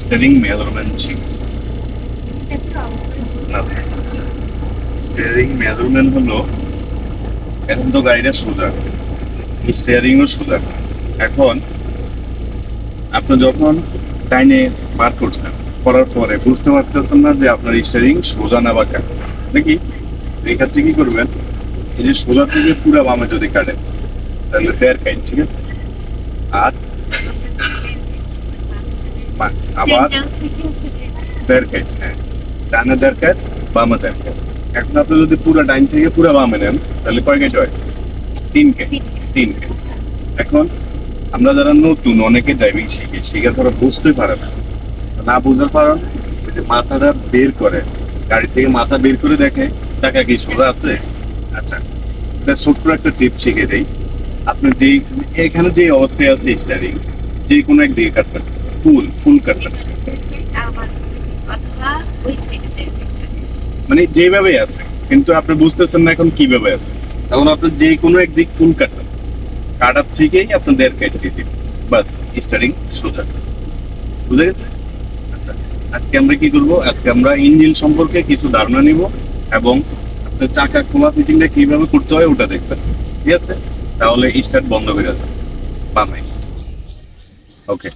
Steering measurement শিখব steering measurement হলো এখন তো গাড়িটা সোজা। স্টিয়ারিংও সোজা। এখন আপনি যখন ডাইনে পার করছেন, করার পরে বুঝতে পারতেছেন না যে আপনার স্টিয়ারিং সোজা না বাঁকা নাকি? এই ক্ষেত্রে কি করবেন? এই যে সোজা থেকে পুরো বামে যদি কাটেন, তাহলে দেড় কাইন ঠিক আছে? আর আবার? দেড় হ্যাঁ। ডানে দেড় কাইট বামে দেড় কাইট এখন আপনি যদি পুরো ডাইন থেকে পুরো বামে নেন তাহলে কয় কাইট হয়? তিন কাইট তিন কাইট এখন আমরা যারা নতুন অনেকে ড্রাইভিং শিখি শিখে ধরো বুঝতে পারে না। না বুঝার কারণ যে মাথাটা বের করে গাড়ি থেকে মাথা বের করে দেখে টাকা কি সোজা আছে? আচ্ছা এটা ছোট্ট একটা টিপ শিখে দেই। আপনি যে এখানে যে অবস্থায় আছে স্টারিং যে কোনো একদিকে কাটবেন। ফুল ফুল কাটবেন মানে যেভাবে আছে, কিন্তু আপনি বুঝতেছেন না এখন কীভাবে আছে। তখন আপনি যে কোনো একদিক ফুল কাটবেন। কাটার থেকেই আপনি দেড় কেটে দিবেন বাস স্টারিং সোজা। বুঝে গেছে? আচ্ছা আজকে আমরা কি করব? আজকে আমরা ইঞ্জিন সম্পর্কে কিছু ধারণা নিব এবং আপনার চাকা খোলা ফিটিংটা কীভাবে করতে হয় ওটা দেখবেন। ঠিক আছে? তাহলে স্টার্ট বন্ধ হয়ে যাবে। বামে। ওকে